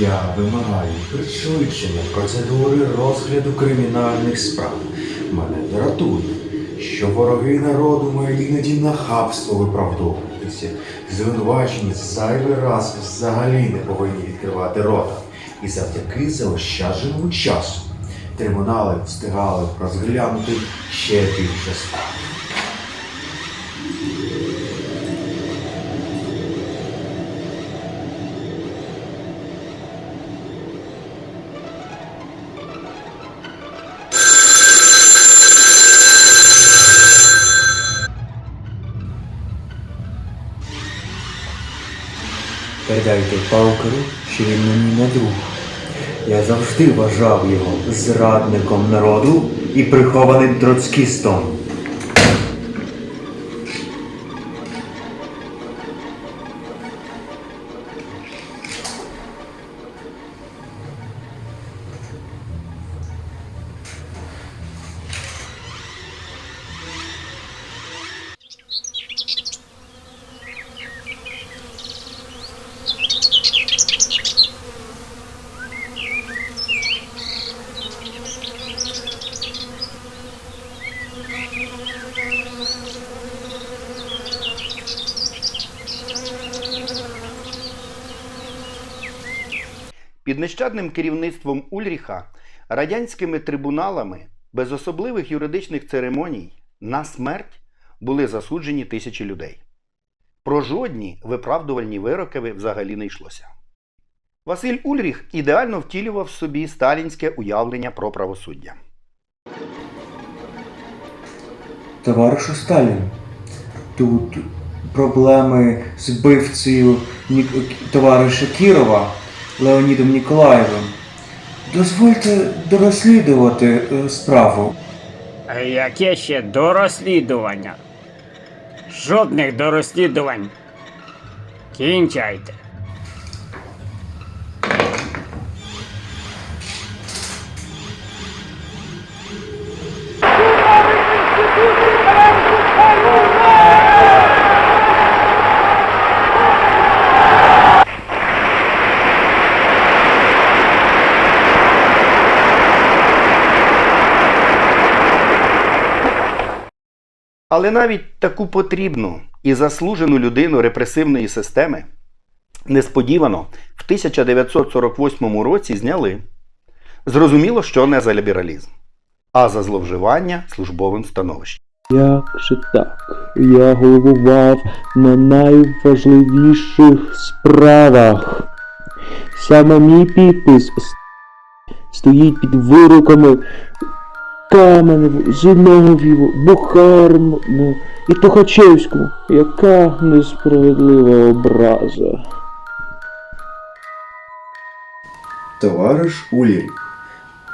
Я вимагаю пришвидшення процедури розгляду кримінальних справ. Мене дратує, що вороги народу мають іноді нахабство виправдовуватися. Звинувачені зайвий раз взагалі не повинні відкривати рота. І завдяки заощадженому часу трибунали встигали розглянути ще більше справ. Передайте паукеру, що він мені не друг. Я завжди вважав його зрадником народу і прихованим троцкістом. Під нещадним керівництвом Ульріха радянськими трибуналами без особливих юридичних церемоній на смерть були засуджені тисячі людей. Про жодні виправдувальні вироки взагалі не йшлося. Василь Ульріх ідеально втілював в собі сталінське уявлення про правосуддя. Товаришу Сталін, тут проблеми з вбивцею товариша Кірова Леонідом Ніколаєвим. Дозвольте дорозслідувати е, справу. Яке ще до розслідування? Жодних до розслідувань. Кінчайте. Але навіть таку потрібну і заслужену людину репресивної системи несподівано в 1948 році зняли. Зрозуміло, що не за лібералізм, а за зловживання службовим становищем. Як же так? Я головував на найважливіших справах. Саме мій підпис стоїть під вироками Каменеву, Зинов'єву, Бухарну і Тухачевському. Яка несправедлива образа. Товариш Улірік,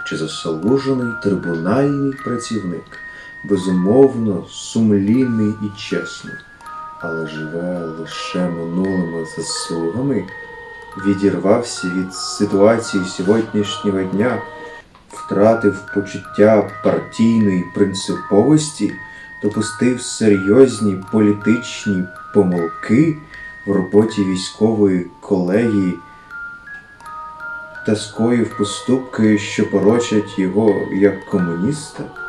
чи заслужений трибунальний працівник, безумовно сумлінний і чесний, але живе лише минулими заслугами, відірвався від ситуації сьогоднішнього дня, втратив почуття партійної принциповості, допустив серйозні політичні помилки в роботі військової колегії та скоїв поступки, що порочать його як комуніста?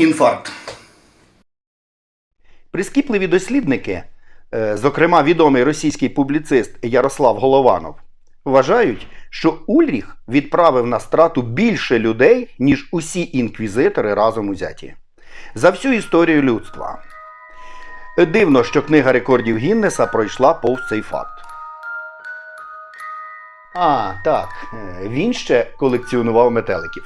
Інфаркт. Прискіпливі дослідники, е, зокрема відомий російський публіцист Ярослав Голованов, вважають, що Ульріх відправив на страту більше людей, ніж усі інквізитори разом узяті. За всю історію людства. Дивно, що книга рекордів Гіннеса пройшла повз цей факт. А, так, е, він ще колекціонував метеликів.